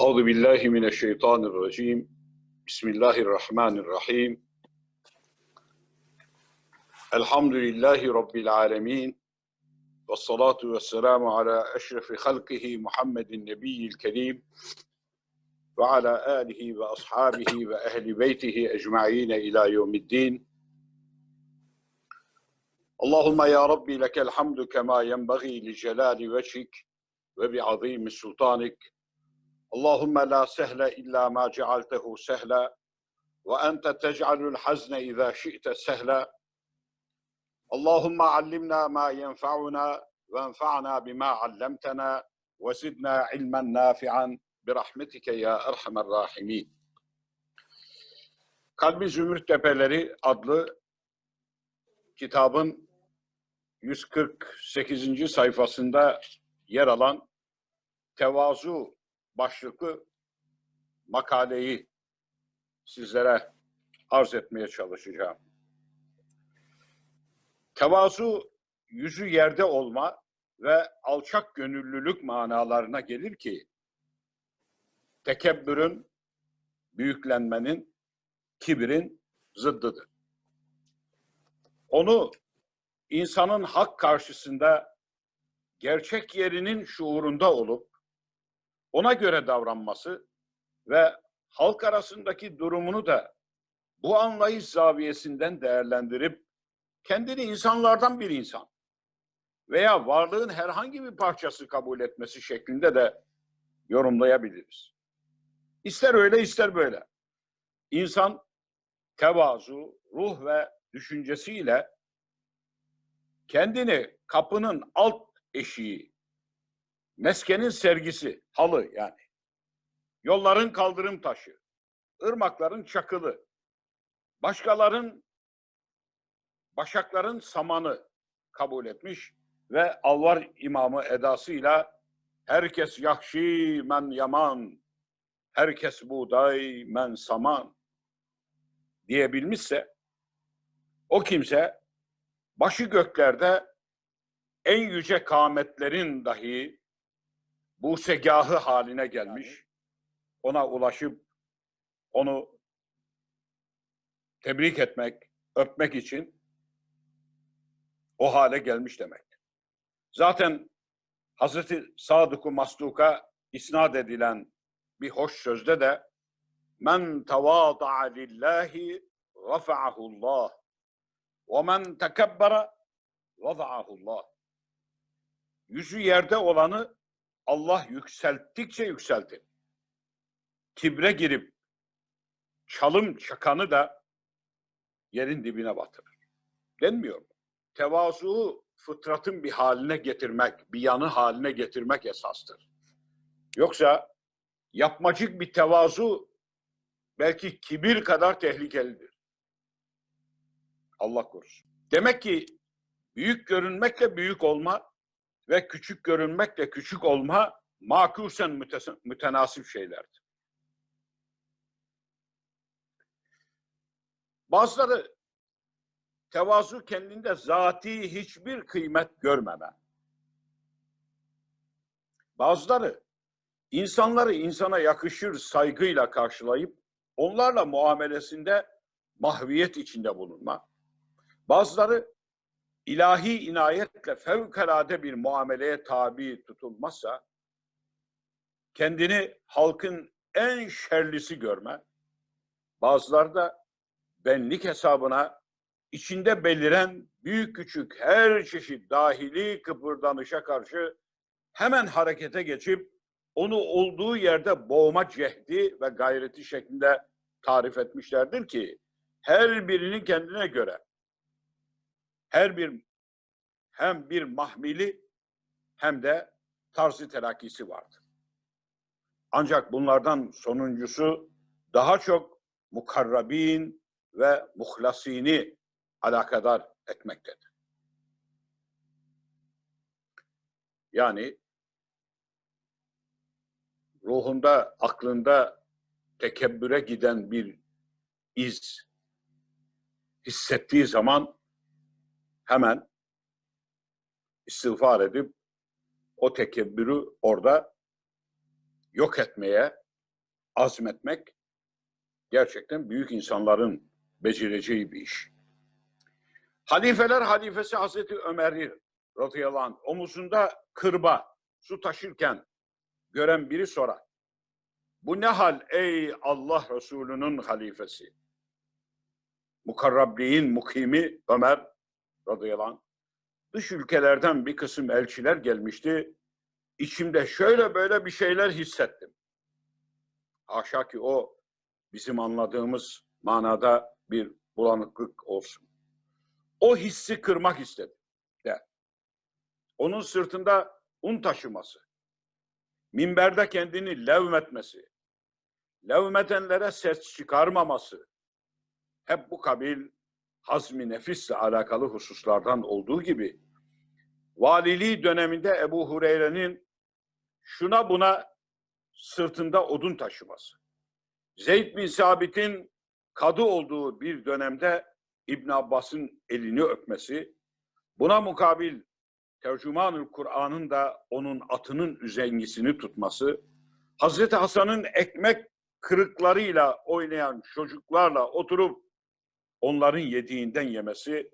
أعوذ بالله من الشيطان الرجيم. بسم الله الرحمن الرحيم. الحمد لله رب العالمين والصلاة والسلام على أشرف خلقه محمد النبي الكريم وعلى آله وأصحابه وأهل بيته أجمعين إلى يوم الدين. اللهم يا ربي لك الحمد كما ينبغي لجلال وجهك وبعظيم سلطانك. Allahümme la sehle illa ma cealtehu sehla ve ente tec'alul hazne izâ şi'te sehla. Allahümme allimna ma yenfa'una ve enfa'na bima allemtena ve zidna ilmen nafi'an birahmetike ya erhamer rahimin. Kalbi Zümrüt Tepeleri adlı kitabın 148. sayfasında yer alan tevazu başlıklı makaleyi sizlere arz etmeye çalışacağım. Tevazu yüzü yerde olma ve alçak gönüllülük manalarına gelir ki tekebbürün, büyüklenmenin, kibirin zıddıdır. Onu insanın hak karşısında gerçek yerinin şuurunda olup ona göre davranması ve halk arasındaki durumunu da bu anlayış zaviyesinden değerlendirip kendini insanlardan bir insan veya varlığın herhangi bir parçası kabul etmesi şeklinde de yorumlayabiliriz. İster öyle ister böyle. İnsan tevazu, ruh ve düşüncesiyle kendini kapının alt eşiği, meskenin sergisi, halı yani, yolların kaldırım taşı, ırmakların çakılı, başkaların, başakların samanı kabul etmiş ve alvar imamı edasıyla herkes yahşi men yaman, herkes buğday men saman diyebilmişse o kimse başı göklerde en yüce kâmetlerin dahi bu segahı haline gelmiş, ona ulaşıp onu tebrik etmek, öpmek için o hale gelmiş demek. Zaten Hazreti Sadık-ı Masduk'a isnat edilen bir hoş sözde de men tevâda'a lillahi rafa'ahullah ve men tekebbere vada'ahullah. Yüzü yerde olanı Allah yükselttikçe yükseltir. Kibre girip çalım çakanı da yerin dibine batırır. Denmiyor mu? Tevazuu fıtratın bir haline getirmek, bir yanı haline getirmek esastır. Yoksa yapmacık bir tevazu belki kibir kadar tehlikelidir. Allah korusun. Demek ki büyük görünmekle büyük olma ve küçük görünmekle küçük olma makusen mütenasip şeylerdir. Bazıları tevazu kendinde zati hiçbir kıymet görmeme. Bazıları insanları insana yakışır saygıyla karşılayıp onlarla muamelesinde mahviyet içinde bulunma. Bazıları ilahi inayetle fevkalade bir muameleye tabi tutulmazsa kendini halkın en şerlisi görme. Bazıları da benlik hesabına içinde beliren büyük küçük her çeşit dahili kıpırdanışa karşı hemen harekete geçip onu olduğu yerde boğma cehdi ve gayreti şeklinde tarif etmişlerdir ki her birinin kendine göre her bir hem bir mahmili hem de tarzı telakkisi vardır. Ancak bunlardan sonuncusu daha çok mukarrabin ve muhlasini alakadar etmektedir. Yani ruhunda, aklında tekebbüre giden bir iz hissettiği zaman hemen istiğfar edip o tekebbürü orada yok etmeye azmetmek gerçekten büyük insanların becereceği bir iş. Halifeler halifesi Hazreti Ömer'i radıyallahu anh omuzunda kırba su taşırken gören biri sorar. Bu ne hal ey Allah Resulü'nün halifesi? Mukarrabliğin mukimi Ömer radıyallahu anh. Dış ülkelerden bir kısım elçiler gelmişti. İçimde şöyle böyle bir şeyler hissettim. Haşa ki o bizim anladığımız manada bir bulanıklık olsun. O hissi kırmak istedi. Der. Onun sırtında un taşıması, minberde kendini levmetmesi, levmedenlere ses çıkarmaması, hep bu kabil hazmi nefisle alakalı hususlardan olduğu gibi valiliği döneminde Ebu Hureyre'nin şuna buna sırtında odun taşıması. Zeyd bin Sabit'in kadı olduğu bir dönemde İbn Abbas'ın elini öpmesi, buna mukabil Tercümanül Kur'an'ın da onun atının üzengisini tutması, Hazreti Hasan'ın ekmek kırıklarıyla oynayan çocuklarla oturup onların yediğinden yemesi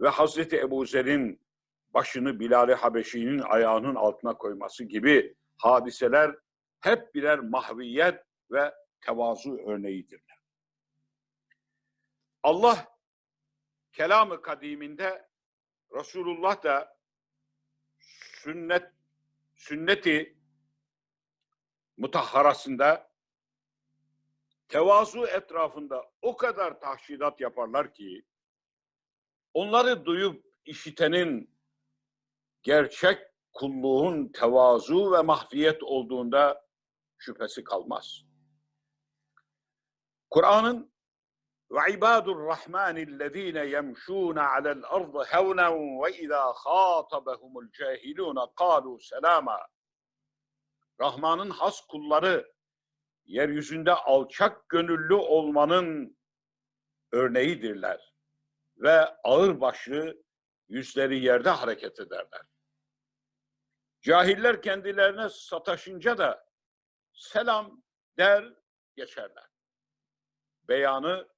ve Hazreti Ebu Zer'in başını Bilal-i Habeşi'nin ayağının altına koyması gibi hadiseler hep birer mahviyet ve tevazu örneğidirler. Allah kelamı kadiminde Resulullah da sünnet sünneti mutahharasında tevazu etrafında o kadar tahşidat yaparlar ki onları duyup işitenin gerçek kulluğun tevazu ve mahfiyet olduğunda şüphesi kalmaz. Kur'an'ın ve ibadur rahmanillezine yemşûne alel ardı hevnen ve izâ khâtabehumul cahilûne kâlû selâma. Rahman'ın has kulları yeryüzünde alçak gönüllü olmanın örneğidirler ve ağır başlı yüzleri yerde hareket ederler. Cahiller kendilerine sataşınca da selam der geçerler. Beyanı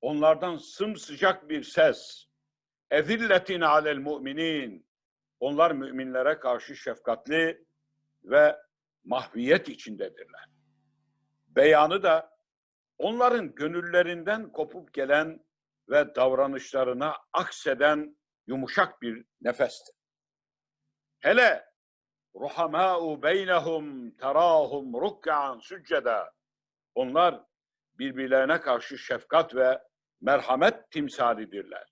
onlardan sımsıcak bir ses. Ezilletin alel müminin. Onlar müminlere karşı şefkatli ve mahviyet içindedirler. Beyanı da onların gönüllerinden kopup gelen ve davranışlarına akseden yumuşak bir nefestir. Hele ruhamâ'u beynehum terâhum rukkan sücceda. Onlar birbirlerine karşı şefkat ve merhamet timsalidirler.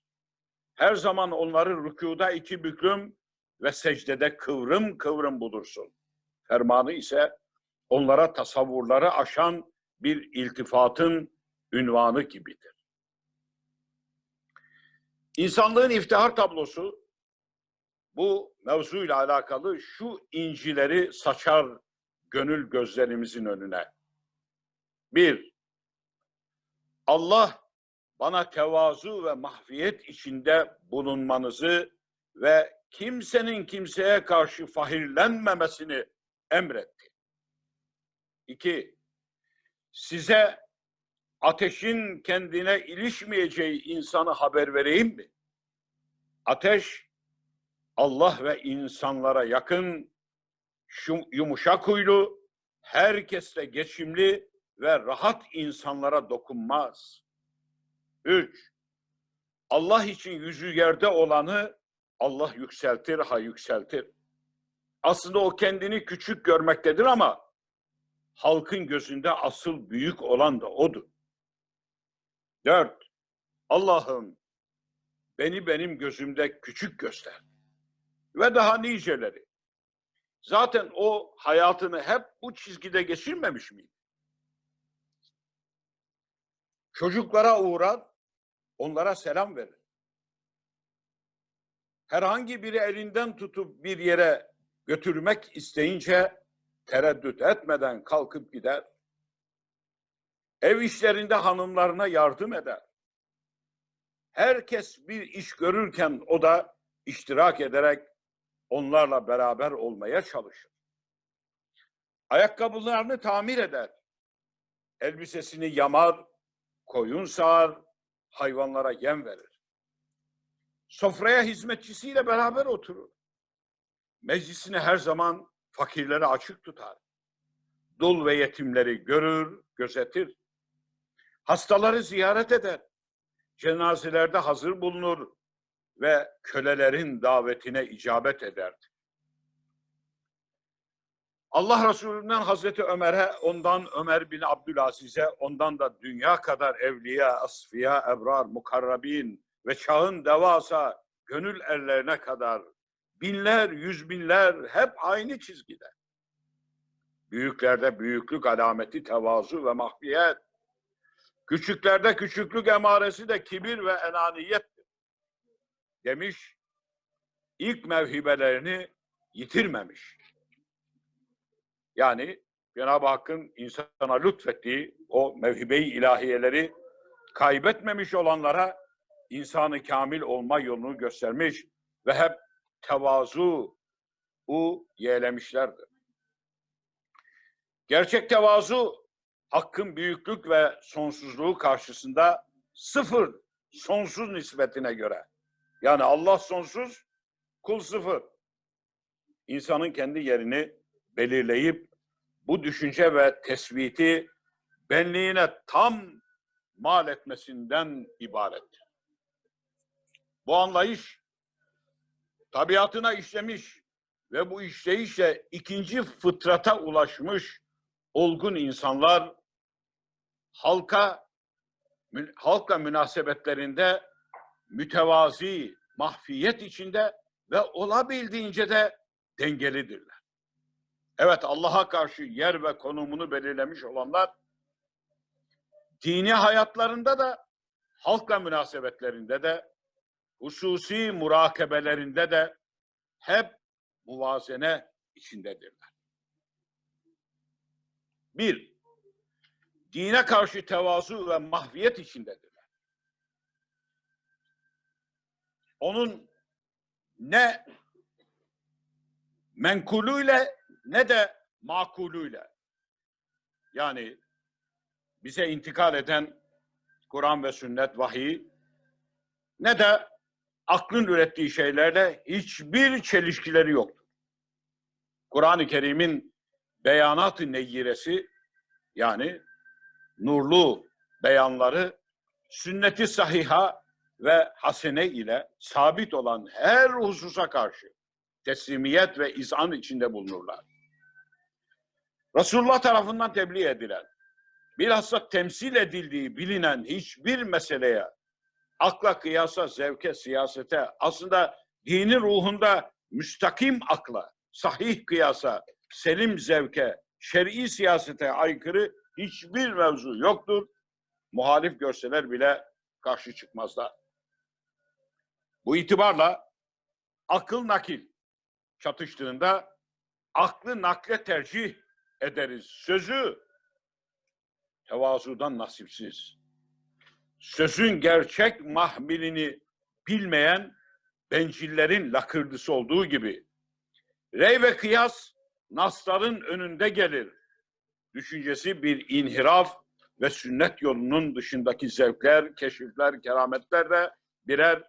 Her zaman onları rükuda iki büklüm ve secdede kıvrım kıvrım bulursun. Fermanı ise onlara tasavvurları aşan bir iltifatın ünvanı gibidir. İnsanlığın iftihar tablosu bu mevzuyla alakalı şu incileri saçar gönül gözlerimizin önüne. Bir, Allah bana tevazu ve mahfiyet içinde bulunmanızı ve kimsenin kimseye karşı fahirlenmemesini emretti. İki, size ateşin kendine ilişmeyeceği insanı haber vereyim mi? Ateş, Allah ve insanlara yakın, yumuşak huylu, herkesle geçimli ve rahat insanlara dokunmaz. Üç, Allah için yüzü yerde olanı Allah yükseltir ha yükseltir. Aslında o kendini küçük görmektedir ama halkın gözünde asıl büyük olan da odur. Dört, Allah'ım beni benim gözümde küçük göster. Ve daha niceleri. Zaten o hayatını hep bu çizgide geçirmemiş miydi? Çocuklara uğrar, onlara selam verir. Herhangi biri elinden tutup bir yere götürmek isteyince tereddüt etmeden kalkıp gider. Ev işlerinde hanımlarına yardım eder. Herkes bir iş görürken o da iştirak ederek onlarla beraber olmaya çalışır. Ayakkabılarını tamir eder. elbisesini yamar, koyun sağar, hayvanlara yem verir. Sofraya hizmetçisiyle beraber oturur. Meclisini her zaman fakirlere açık tutar. Dul ve yetimleri görür, gözetir. Hastaları ziyaret eder. Cenazelerde hazır bulunur ve kölelerin davetine icabet ederdi. Allah Resulü'nden Hazreti Ömer'e, ondan Ömer bin Abdülaziz'e, ondan da dünya kadar evliya, asfiya, ebrar, mukarrabin ve çağın devasa gönül erlerine kadar binler, yüz binler hep aynı çizgide. Büyüklerde büyüklük alameti tevazu ve mahfiyet. Küçüklerde küçüklük emaresi de kibir ve enaniyettir. Demiş, ilk mevhibelerini yitirmemiş. Yani Cenab-ı Hakk'ın insana lütfettiği o mevhibe-i ilahiyeleri kaybetmemiş olanlara insanı kamil olma yolunu göstermiş ve hep tevazu u yeğlemişlerdir. Gerçek tevazu hakkın büyüklük ve sonsuzluğu karşısında sıfır sonsuz nispetine göre. Yani Allah sonsuz, kul sıfır. İnsanın kendi yerini belirleyip bu düşünce ve tespiti benliğine tam mal etmesinden ibarettir. Bu anlayış tabiatına işlemiş ve bu işleyişle ikinci fıtrata ulaşmış olgun insanlar halka halkla münasebetlerinde mütevazi, mahfiyet içinde ve olabildiğince de dengelidirler. Evet Allah'a karşı yer ve konumunu belirlemiş olanlar dini hayatlarında da halkla münasebetlerinde de hususi murakabelerinde de hep muvazene içindedirler. Bir, dine karşı tevazu ve mahviyet içindedirler. Onun ne menkulüyle ne de makulüyle yani bize intikal eden Kur'an ve sünnet vahiy ne de aklın ürettiği şeylerle hiçbir çelişkileri yoktur. Kur'an-ı Kerim'in beyanat-ı neyyiresi yani nurlu beyanları sünneti sahiha ve hasene ile sabit olan her hususa karşı teslimiyet ve izan içinde bulunurlar. Resulullah tarafından tebliğ edilen, bilhassa temsil edildiği bilinen hiçbir meseleye, akla, kıyasa, zevke, siyasete, aslında dinin ruhunda müstakim akla, sahih kıyasa, selim zevke, şer'i siyasete aykırı hiçbir mevzu yoktur. Muhalif görseler bile karşı çıkmazlar. Bu itibarla akıl nakil çatıştığında aklı nakle tercih ederiz. Sözü tevazudan nasipsiz. Sözün gerçek mahmilini bilmeyen bencillerin lakırdısı olduğu gibi rey ve kıyas nasların önünde gelir. Düşüncesi bir inhiraf ve sünnet yolunun dışındaki zevkler, keşifler, kerametler de birer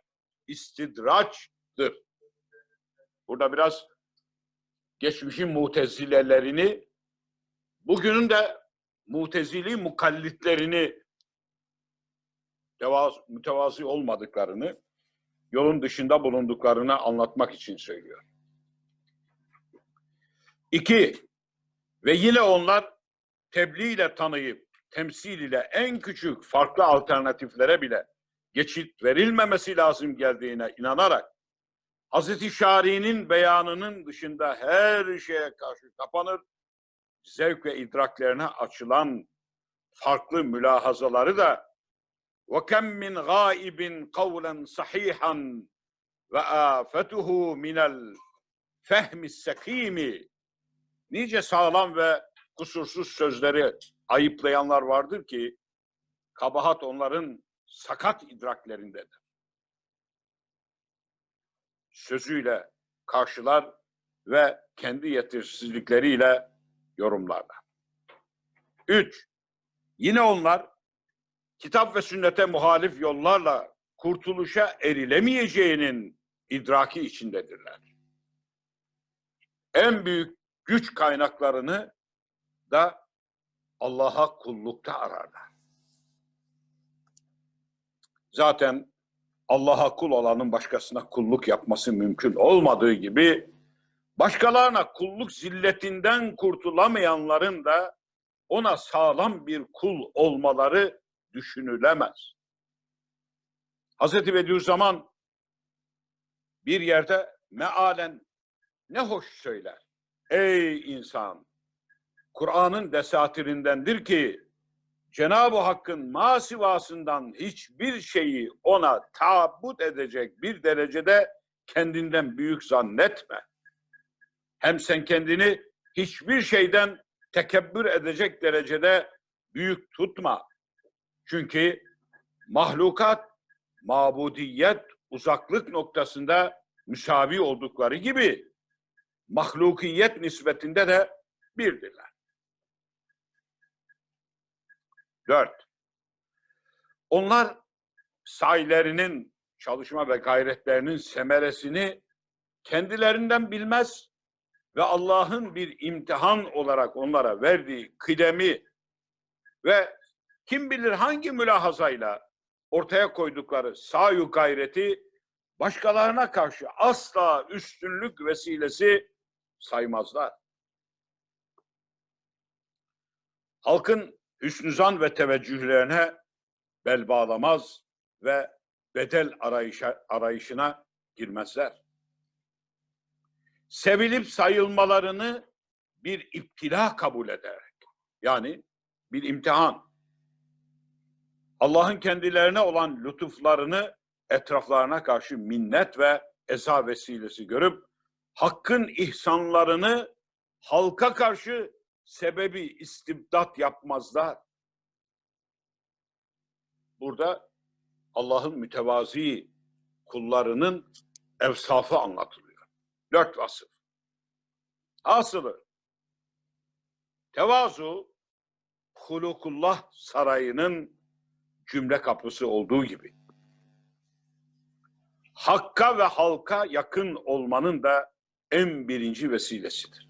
istidraçtır. Burada biraz geçmişin mutezilelerini, bugünün de mutezili mukallitlerini devaz, mütevazi olmadıklarını, yolun dışında bulunduklarını anlatmak için söylüyor. İki, ve yine onlar tebliğ ile tanıyıp temsil ile en küçük farklı alternatiflere bile geçit verilmemesi lazım geldiğine inanarak Hazreti Şari'nin beyanının dışında her şeye karşı kapanır, zevk ve idraklerine açılan farklı mülahazaları da وَكَمْ مِنْ غَائِبٍ قَوْلًا صَحِيحًا وَآفَتُهُ مِنَ الْفَهْمِ السَّقِيمِ Nice sağlam ve kusursuz sözleri ayıplayanlar vardır ki kabahat onların sakat idraklerindedir. Sözüyle karşılar ve kendi yetersizlikleriyle yorumlarlar. Üç, Yine onlar kitap ve sünnete muhalif yollarla kurtuluşa erilemeyeceğinin idraki içindedirler. En büyük güç kaynaklarını da Allah'a kullukta ararlar. Zaten Allah'a kul olanın başkasına kulluk yapması mümkün olmadığı gibi başkalarına kulluk zilletinden kurtulamayanların da ona sağlam bir kul olmaları düşünülemez. Hazreti Bediüzzaman bir yerde mealen ne hoş söyler. Ey insan! Kur'an'ın desatirindendir ki Cenab-ı Hakk'ın masivasından hiçbir şeyi ona taabut edecek bir derecede kendinden büyük zannetme. Hem sen kendini hiçbir şeyden tekebbür edecek derecede büyük tutma. Çünkü mahlukat, mabudiyet, uzaklık noktasında müsavi oldukları gibi mahlukiyet nispetinde de birdirler. Dört. Onlar saylerinin, çalışma ve gayretlerinin semeresini kendilerinden bilmez ve Allah'ın bir imtihan olarak onlara verdiği kıdemi ve kim bilir hangi mülahazayla ortaya koydukları sayu gayreti başkalarına karşı asla üstünlük vesilesi saymazlar. Halkın hüsnüzan ve teveccühlerine bel bağlamaz ve bedel arayışa, arayışına girmezler. Sevilip sayılmalarını bir iptila kabul ederek, yani bir imtihan, Allah'ın kendilerine olan lütuflarını etraflarına karşı minnet ve eza vesilesi görüp, Hakk'ın ihsanlarını halka karşı sebebi istibdat yapmazlar. Burada Allah'ın mütevazi kullarının evsafı anlatılıyor. Dört vasıf. Asılı tevazu hulukullah sarayının cümle kapısı olduğu gibi hakka ve halka yakın olmanın da en birinci vesilesidir.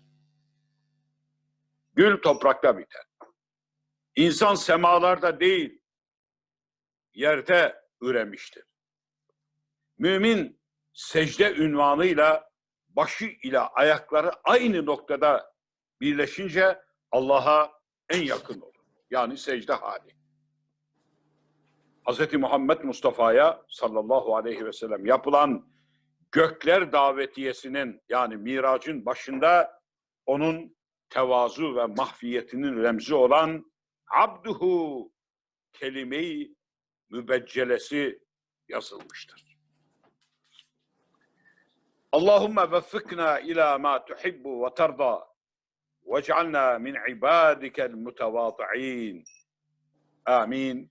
Gül toprakta biter. İnsan semalarda değil, yerde üremiştir. Mümin secde ünvanıyla başı ile ayakları aynı noktada birleşince Allah'a en yakın olur. Yani secde hali. Hz. Muhammed Mustafa'ya sallallahu aleyhi ve sellem yapılan gökler davetiyesinin yani miracın başında onun tevazu ve mahfiyetinin remzi olan abduhu kelime-i mübeccelesi yazılmıştır. Allahümme veffıkna ila ma tuhibbu ve terda vec'alna min ibadikel mutevâti'in. Amin.